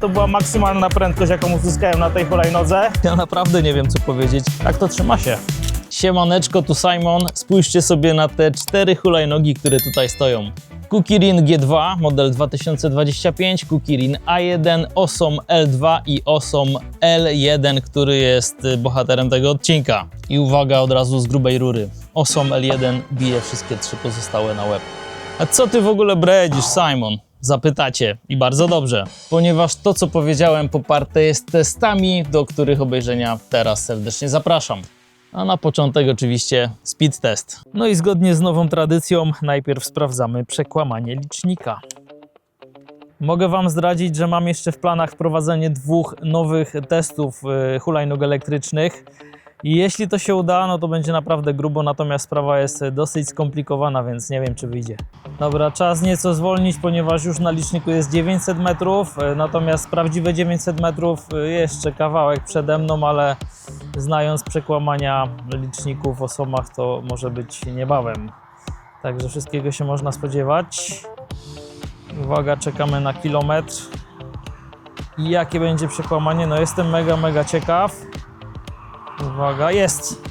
to była maksymalna prędkość, jaką uzyskałem na tej hulajnodze. Ja naprawdę nie wiem, co powiedzieć. Tak to trzyma się. Siemaneczko, tu Simon. Spójrzcie sobie na te cztery hulajnogi, które tutaj stoją. Kukirin G2, model 2025, Kukirin A1, Osom L2 i Osom L1, który jest y, bohaterem tego odcinka. I uwaga od razu z grubej rury. Osom L1 bije wszystkie trzy pozostałe na łeb. A co ty w ogóle bredzisz, Simon? Zapytacie i bardzo dobrze, ponieważ to, co powiedziałem, poparte jest testami, do których obejrzenia teraz serdecznie zapraszam. A na początek oczywiście speed test. No i zgodnie z nową tradycją, najpierw sprawdzamy przekłamanie licznika. Mogę Wam zdradzić, że mam jeszcze w planach wprowadzenie dwóch nowych testów y, hulajnóg elektrycznych. Jeśli to się uda, no to będzie naprawdę grubo, natomiast sprawa jest dosyć skomplikowana, więc nie wiem, czy wyjdzie. Dobra, czas nieco zwolnić, ponieważ już na liczniku jest 900 metrów, y, natomiast prawdziwe 900 metrów y, jeszcze kawałek przede mną, ale znając przekłamania liczników o somach, to może być niebawem. Także wszystkiego się można spodziewać. Uwaga, czekamy na kilometr. I jakie będzie przekłamanie? No jestem mega, mega ciekaw. Uwaga, jest!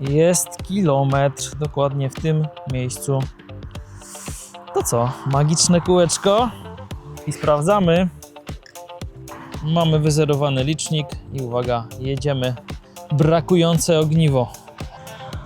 Jest kilometr, dokładnie w tym miejscu. To co? Magiczne kółeczko. I sprawdzamy. Mamy wyzerowany licznik i uwaga, jedziemy. Brakujące ogniwo.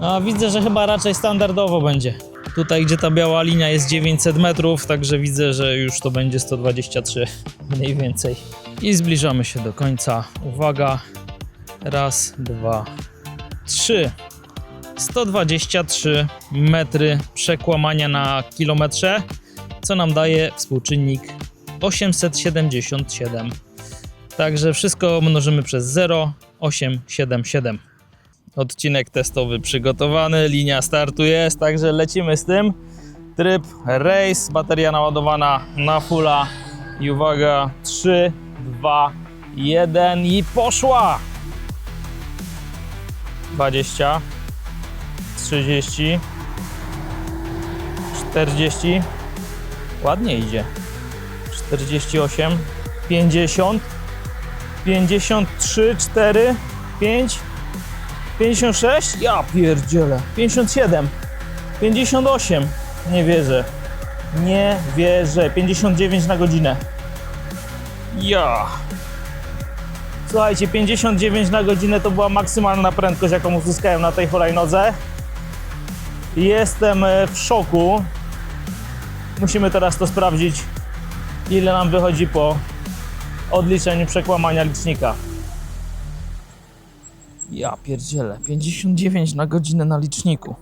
A widzę, że chyba raczej standardowo będzie. Tutaj, gdzie ta biała linia jest 900 metrów, także widzę, że już to będzie 123 mniej więcej. I zbliżamy się do końca. Uwaga. Raz, dwa, trzy. 123 metry przekłamania na kilometrze, co nam daje współczynnik 877. Także wszystko mnożymy przez 0,877. Odcinek testowy przygotowany, linia startu jest, także lecimy z tym. Tryb race, bateria naładowana na fulla i uwaga, 3, 2, 1 i poszła! 20, 30, 40, ładnie idzie, 48, 50, 53, 4, 5, 56, ja pierdzielę, 57, 58, nie wierzę, nie wierzę, 59 na godzinę, ja. Słuchajcie, 59 na godzinę to była maksymalna prędkość, jaką uzyskałem na tej hulajnodze. Jestem e, w szoku. Musimy teraz to sprawdzić, ile nam wychodzi po odliczeniu przekłamania licznika. Ja pierdzielę, 59 na godzinę na liczniku.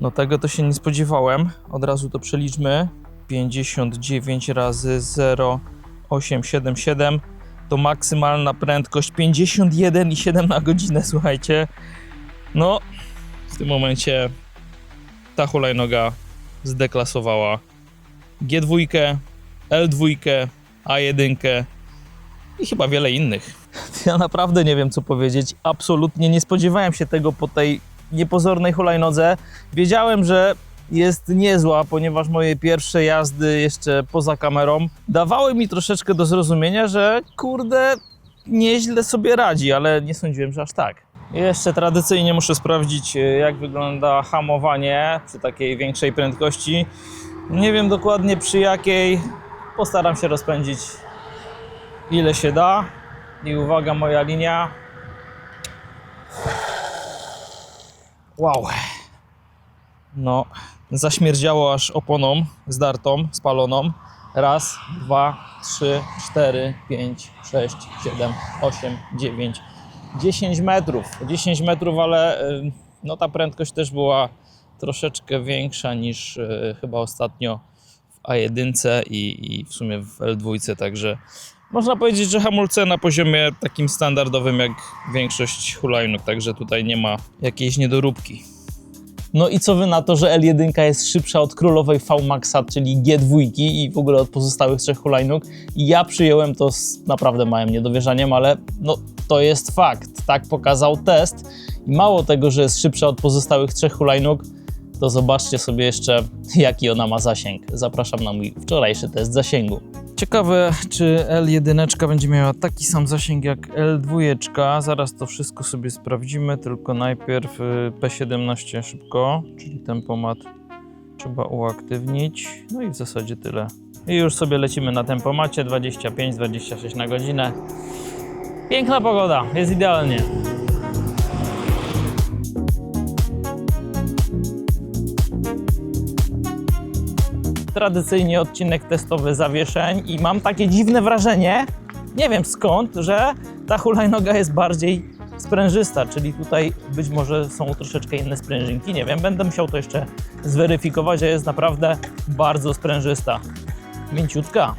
No tego to się nie spodziewałem. Od razu to przeliczmy. 59 razy 0,877 to maksymalna prędkość 51,7 na godzinę, słuchajcie. No, w tym momencie ta hulajnoga zdeklasowała G2, L2, A1 i chyba wiele innych. Ja naprawdę nie wiem, co powiedzieć. Absolutnie nie spodziewałem się tego po tej niepozornej hulajnodze. Wiedziałem, że jest niezła, ponieważ moje pierwsze jazdy jeszcze poza kamerą dawały mi troszeczkę do zrozumienia, że kurde, nieźle sobie radzi, ale nie sądziłem, że aż tak. Jeszcze tradycyjnie muszę sprawdzić, e, jak wygląda hamowanie przy takiej większej prędkości. Nie wiem dokładnie przy jakiej. Postaram się rozpędzić ile się da. I uwaga, moja linia. Wow. No, zaśmierdziało aż oponą zdartą, spaloną. Raz, dwa, trzy, cztery, pięć, sześć, siedem, osiem, dziewięć, dziesięć metrów. 10 metrów, ale y, no ta prędkość też była troszeczkę większa niż y, chyba ostatnio w A1 i, i w sumie w L2, także można powiedzieć, że hamulce na poziomie takim standardowym jak większość hulajnóg, także tutaj nie ma jakiejś niedoróbki. No i co wy na to, że L1 jest szybsza od królowej V-Maxa, czyli G2 i w ogóle od pozostałych trzech hulajnóg? Ja przyjąłem to z naprawdę małym niedowierzaniem, ale no to jest fakt. Tak pokazał test. I mało tego, że jest szybsza od pozostałych trzech hulajnóg, to zobaczcie sobie jeszcze, jaki ona ma zasięg. Zapraszam na mój wczorajszy test zasięgu. Ciekawe, czy L1 będzie miała taki sam zasięg jak L2. Zaraz to wszystko sobie sprawdzimy, tylko najpierw y, P17 szybko, czyli tempomat trzeba uaktywnić. No i w zasadzie tyle. I już sobie lecimy na tempomacie 25-26 na godzinę. Piękna pogoda, jest idealnie. Tradycyjnie odcinek testowy zawieszeń i mam takie dziwne wrażenie, nie wiem skąd, że ta hulajnoga jest bardziej sprężysta, czyli tutaj być może są troszeczkę inne sprężynki, nie wiem, będę musiał to jeszcze zweryfikować, że jest naprawdę bardzo sprężysta. Mięciutka.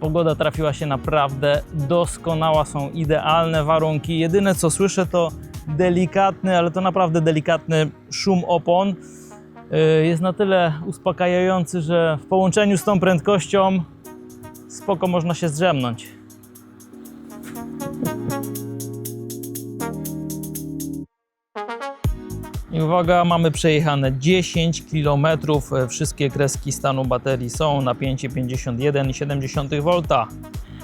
Pogoda trafiła się naprawdę doskonała, są idealne warunki. Jedyne co słyszę to delikatny, ale to naprawdę delikatny szum opon. Yy, Jest na tyle uspokajający, że w połączeniu z tą prędkością spoko można się zdrzemnąć. I uwaga, mamy przejechane 10 km. Wszystkie kreski stanu baterii są napięcie 51,7 V.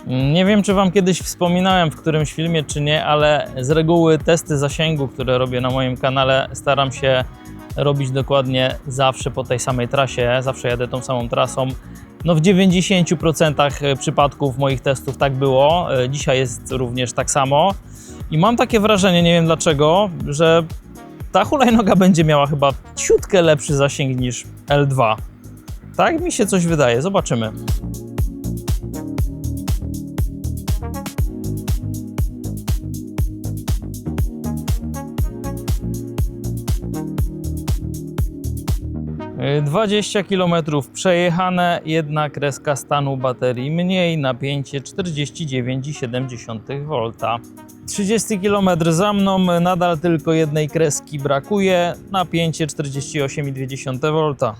Nie wiem, czy Wam kiedyś wspominałem w którymś filmie, czy nie, ale z reguły testy zasięgu, które robię na moim kanale, staram się robić dokładnie zawsze po tej samej trasie. Zawsze jadę tą samą trasą. No w 90% przypadków moich testów tak było. Dzisiaj jest również tak samo. I mam takie wrażenie, nie wiem dlaczego, że ta hulajnoga będzie miała chyba ciutkę lepszy zasięg niż L2. Tak mi się coś wydaje, zobaczymy. 20 km przejechane, jedna kreska stanu baterii mniej, napięcie 49,7 V. 30 km za mną, nadal tylko jednej kreski brakuje, napięcie 48,2 V.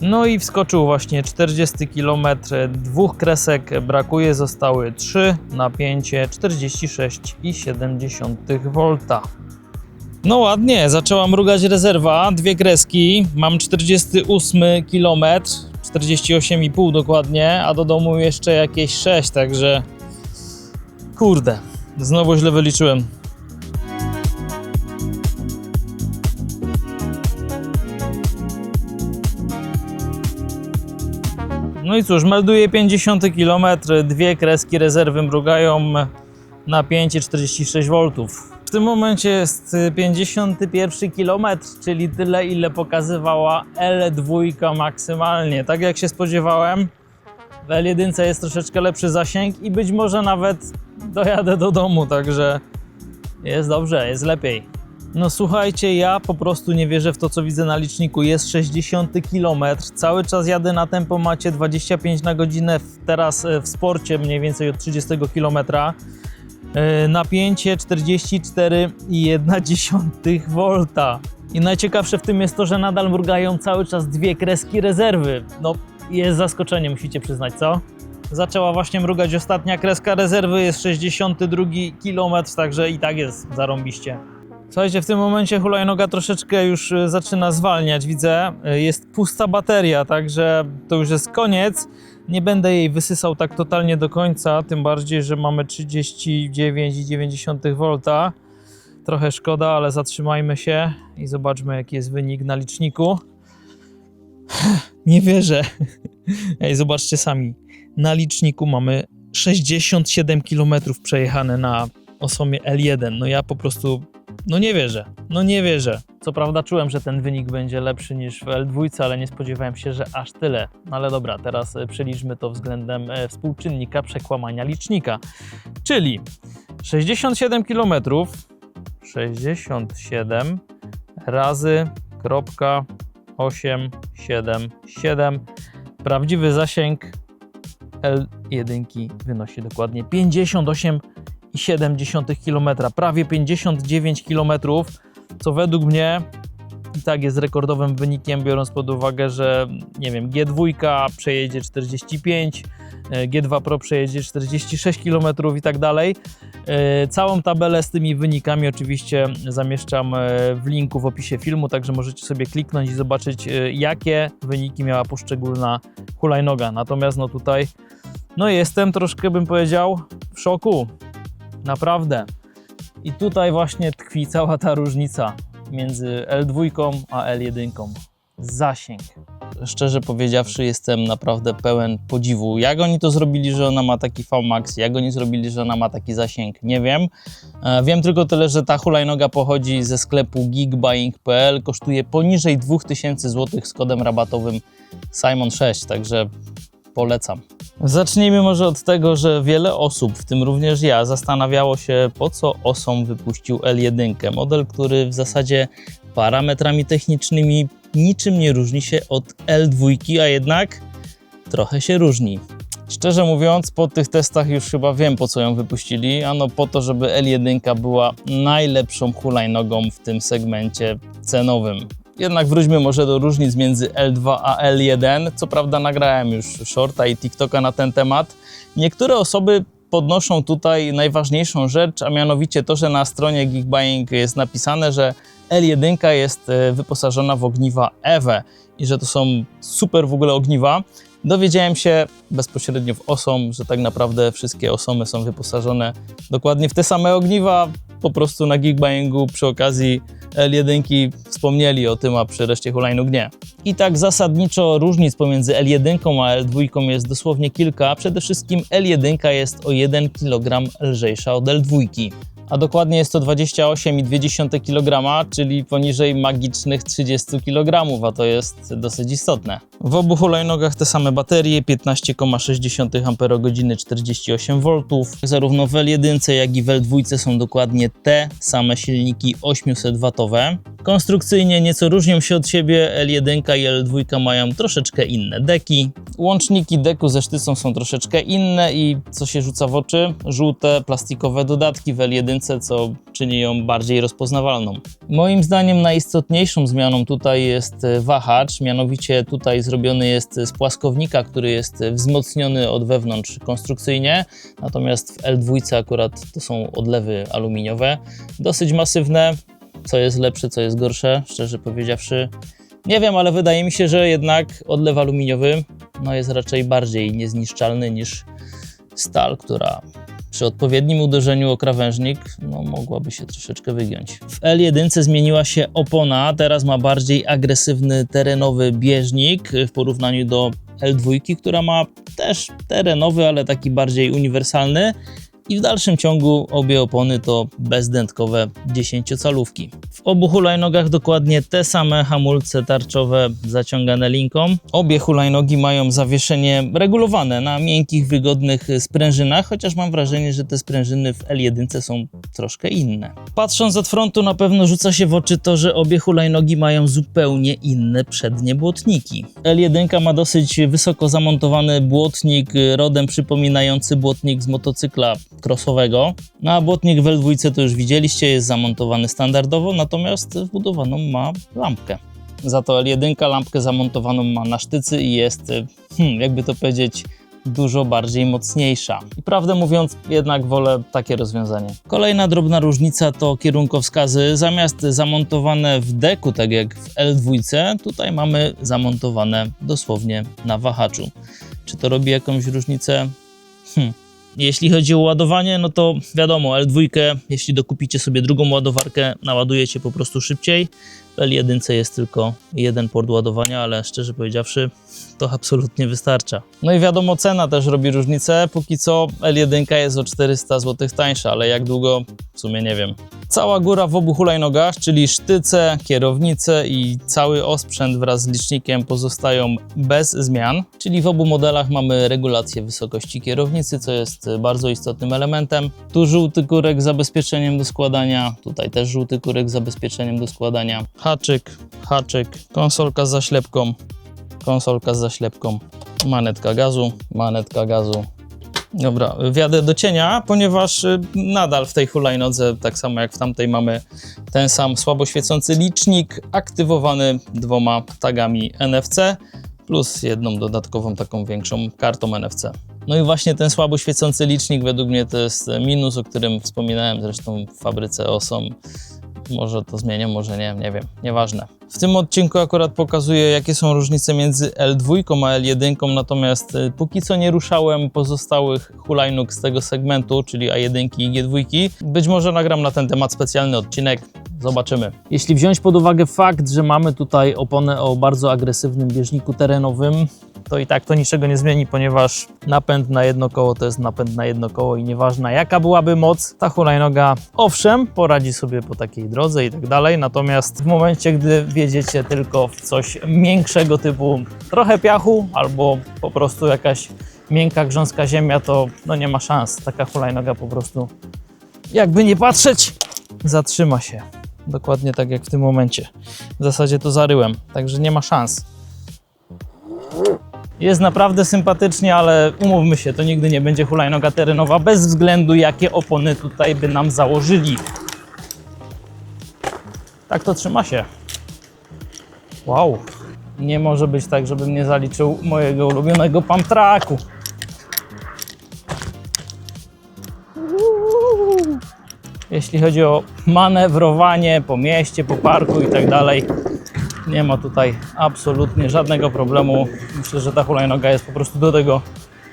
No i wskoczył właśnie 40 km, dwóch kresek brakuje, zostały 3, napięcie 46,7 V. No ładnie, zaczęła mrugać rezerwa, dwie kreski, mam 48 km, 48,5 dokładnie, a do domu jeszcze jakieś 6, także kurde, znowu źle wyliczyłem. No i cóż, melduję 50 km, dwie kreski rezerwy mrugają, napięcie 46 V. W tym momencie jest y, 51 km, czyli tyle, ile pokazywała L2 maksymalnie. Tak jak się spodziewałem, w L1 jest troszeczkę lepszy zasięg i być może nawet dojadę do domu, także jest dobrze, jest lepiej. No słuchajcie, ja po prostu nie wierzę w to, co widzę na liczniku. Jest 60 km, cały czas jadę na tempomacie 25 na godzinę, teraz e, w sporcie mniej więcej od 30 km. E, Napięcie 44,1 V. I najciekawsze w tym jest to, że nadal mrugają cały czas dwie kreski rezerwy. No, jest zaskoczenie, musicie przyznać, co? Zaczęła właśnie mrugać ostatnia kreska rezerwy, jest 62 km, także i tak jest zarąbiście. Słuchajcie, w tym momencie hulajnoga troszeczkę już e, zaczyna zwalniać, widzę. E, Jest pusta bateria, także to już jest koniec. Nie będę jej wysysał tak totalnie do końca, tym bardziej, że mamy 39,9 V. Trochę szkoda, ale zatrzymajmy się i zobaczmy, jaki jest wynik na liczniku. Nie wierzę. Ej, zobaczcie sami. Na liczniku mamy 67 km przejechane na osomie L1. No ja po prostu, no nie wierzę. No nie wierzę. Co prawda czułem, że ten wynik będzie lepszy niż w L2, ale nie spodziewałem się, że aż tyle. No ale dobra, teraz e, przeliczmy to względem e, współczynnika przekłamania licznika. Czyli 67 km 67 razy kropka 877. Prawdziwy zasięg L1 wynosi dokładnie 58,7 km, prawie 59 km, co według mnie i tak jest rekordowym wynikiem, biorąc pod uwagę, że nie wiem, G2 przejedzie 45, e, G2 Pro przejedzie 46 km i tak dalej. E, Całą tabelę z tymi wynikami oczywiście zamieszczam e, w linku w opisie filmu, także możecie sobie kliknąć i zobaczyć, jakie wyniki miała poszczególna hulajnoga. Natomiast no tutaj No jestem troszkę, bym powiedział, w szoku. Naprawdę. I tutaj właśnie tkwi cała ta różnica między L2 a L1. Zasięg. Szczerze powiedziawszy, jestem naprawdę pełen podziwu. Jak oni to zrobili, że ona ma taki VMAX? Jak oni zrobili, że ona ma taki zasięg? Nie wiem. E, Wiem tylko tyle, że ta hulajnoga pochodzi ze sklepu geekbuying.pl, kosztuje poniżej 2000 zł z kodem rabatowym Simon6, także polecam. Zacznijmy może od tego, że wiele osób, w tym również ja, zastanawiało się, po co Osom wypuścił L1, model, który w zasadzie parametrami technicznymi niczym nie różni się od L2, a jednak trochę się różni. Szczerze mówiąc, po tych testach już chyba wiem, po co ją wypuścili. Ano po to, żeby L1 była najlepszą hulajnogą w tym segmencie cenowym. Jednak wróćmy może do różnic między L2 a L1. Co prawda nagrałem już shorta i TikToka na ten temat. Niektóre osoby podnoszą tutaj najważniejszą rzecz, a mianowicie to, że na stronie Geekbuying jest napisane, że L1 jest e, wyposażona w ogniwa EWE i że to są super w ogóle ogniwa. Dowiedziałem się bezpośrednio w OSOM, że tak naprawdę wszystkie OSOMy są wyposażone dokładnie w te same ogniwa. Po prostu na Geekbuyingu przy okazji L1 wspomnieli o tym, a przy reszcie hulajnóg nie. I tak zasadniczo różnic pomiędzy L1 a L2 jest dosłownie kilka. Przede wszystkim L1 jest o 1 kg lżejsza od L2 a dokładnie jest to 28,2 kg, czyli poniżej magicznych 30 kg, a to jest dosyć istotne. W obu hulajnogach te same baterie, 15,6 Ah 48 V. Zarówno w L1 jak i w L2 są dokładnie te same silniki 800W. Konstrukcyjnie nieco różnią się od siebie, L1 i L2 mają troszeczkę inne deki. Łączniki deku ze sztycą są troszeczkę inne i co się rzuca w oczy? Żółte plastikowe dodatki w L1, co czyni ją bardziej rozpoznawalną. Moim zdaniem najistotniejszą zmianą tutaj jest e, wahacz, mianowicie tutaj zrobiony jest z płaskownika, który jest wzmocniony od wewnątrz konstrukcyjnie, natomiast w L2 akurat to są odlewy aluminiowe, dosyć masywne, co jest lepsze, co jest gorsze, szczerze powiedziawszy. Nie wiem, ale wydaje mi się, że jednak odlew aluminiowy no, jest raczej bardziej niezniszczalny niż stal, która przy odpowiednim uderzeniu o krawężnik no, mogłaby się troszeczkę wygiąć. W L1 zmieniła się opona, teraz ma bardziej agresywny terenowy bieżnik w porównaniu do L2, która ma też terenowy, ale taki bardziej uniwersalny. I w dalszym ciągu obie opony to bezdętkowe 10-calówki. W obu hulajnogach dokładnie te same hamulce tarczowe zaciągane linką. Obie hulajnogi mają zawieszenie regulowane na miękkich, wygodnych sprężynach, chociaż mam wrażenie, że te sprężyny w L1 są troszkę inne. Patrząc od frontu na pewno rzuca się w oczy to, że obie hulajnogi mają zupełnie inne przednie błotniki. L1 ma dosyć wysoko zamontowany błotnik rodem przypominający błotnik z motocykla crossowego. No błotnik w L2 to już widzieliście, jest zamontowany standardowo, natomiast wbudowaną ma lampkę. Za to L1 lampkę zamontowaną ma na sztycy i jest, y, hmm, jakby to powiedzieć, dużo bardziej mocniejsza. I prawdę mówiąc, jednak wolę takie rozwiązanie. Kolejna drobna różnica to kierunkowskazy. Zamiast zamontowane w deku, tak jak w L2, tutaj mamy zamontowane dosłownie na wahaczu. Czy to robi jakąś różnicę? Hmm. Jeśli chodzi o ładowanie, no to wiadomo, L2, jeśli dokupicie sobie drugą ładowarkę, naładujecie po prostu szybciej. W L1 jest tylko jeden port ładowania, ale szczerze powiedziawszy, to absolutnie wystarcza. No i wiadomo, cena też robi różnicę. Póki co L1 jest o 400 zł tańsza, ale jak długo? W sumie nie wiem. Cała góra w obu hulajnogach, czyli sztyce, kierownice i cały osprzęt wraz z licznikiem pozostają bez zmian, czyli w obu modelach mamy regulację wysokości kierownicy, co jest bardzo istotnym elementem. Tu żółty kurek z zabezpieczeniem do składania, tutaj też żółty kurek z zabezpieczeniem do składania. Haczyk, haczyk, konsolka z zaślepką, konsolka z zaślepką, manetka gazu, manetka gazu. Dobra, wjadę do cienia, ponieważ y, nadal w tej hulajnodze, tak samo jak w tamtej, mamy ten sam słabo świecący licznik aktywowany dwoma tagami NFC plus jedną dodatkową taką większą kartą NFC. No i właśnie ten słabo świecący licznik według mnie to jest minus, o którym wspominałem zresztą w fabryce OSOM. Może to zmienią, może nie, nie wiem, nieważne. W tym odcinku akurat pokazuję, jakie są różnice między L2 a L1, natomiast y, póki co nie ruszałem pozostałych hulajnóg z tego segmentu, czyli A1 i G2. Być może nagram na ten temat specjalny odcinek. Zobaczymy. Jeśli wziąć pod uwagę fakt, że mamy tutaj oponę o bardzo agresywnym bieżniku terenowym, to i tak to niczego nie zmieni, ponieważ napęd na jedno koło to jest napęd na jedno koło i nieważna jaka byłaby moc, ta hulajnoga owszem, poradzi sobie po takiej drodze i tak dalej, natomiast w momencie, gdy wjedziecie tylko w coś miększego typu trochę piachu albo po prostu jakaś miękka grząska ziemia, to no nie ma szans. Taka hulajnoga po prostu jakby nie patrzeć, zatrzyma się. Dokładnie tak jak w tym momencie. W zasadzie to zaryłem, także nie ma szans. Jest naprawdę sympatycznie, ale umówmy się, to nigdy nie będzie hulajnoga terenowa, bez względu jakie opony tutaj by nam założyli. Tak to trzyma się. Wow. Nie może być tak, żebym nie zaliczył mojego ulubionego pump tracku. Jeśli chodzi o manewrowanie po mieście, po parku i tak dalej, nie ma tutaj absolutnie żadnego problemu. Myślę, że ta hulajnoga jest po prostu do tego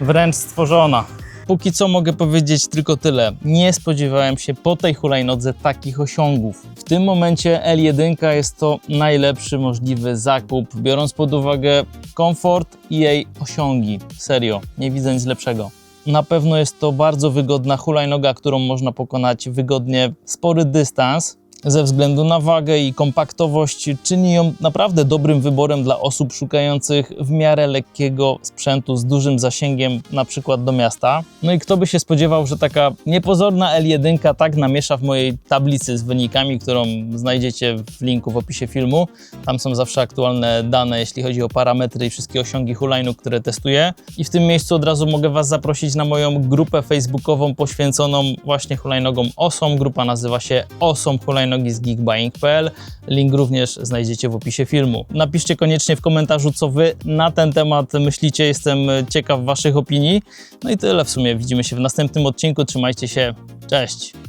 wręcz stworzona. Póki co mogę powiedzieć tylko tyle. Nie spodziewałem się po tej hulajnodze takich osiągów. W tym momencie L1 jest to najlepszy możliwy zakup, biorąc pod uwagę komfort i jej osiągi. Serio, nie widzę nic lepszego. Na pewno jest to bardzo wygodna hulajnoga, którą można pokonać wygodnie spory dystans. Ze względu na wagę i kompaktowość czyni ją naprawdę dobrym wyborem dla osób szukających w miarę lekkiego sprzętu z dużym zasięgiem, na przykład do miasta. No i kto by się spodziewał, że taka niepozorna L1 tak namiesza w mojej tablicy z wynikami, którą znajdziecie w linku w opisie filmu. Tam są zawsze aktualne dane, jeśli chodzi o parametry i wszystkie osiągi hulajnóg, które testuję. I w tym miejscu od razu mogę Was zaprosić na moją grupę facebookową poświęconą właśnie hulajnogom OSOM. Grupa nazywa się OSOM Hulajnogi z geekbuying.pl. Link również znajdziecie w opisie filmu. Napiszcie koniecznie w komentarzu, co Wy na ten temat myślicie. Jestem ciekaw Waszych opinii. No i tyle w sumie. Widzimy się w następnym odcinku. Trzymajcie się. Cześć!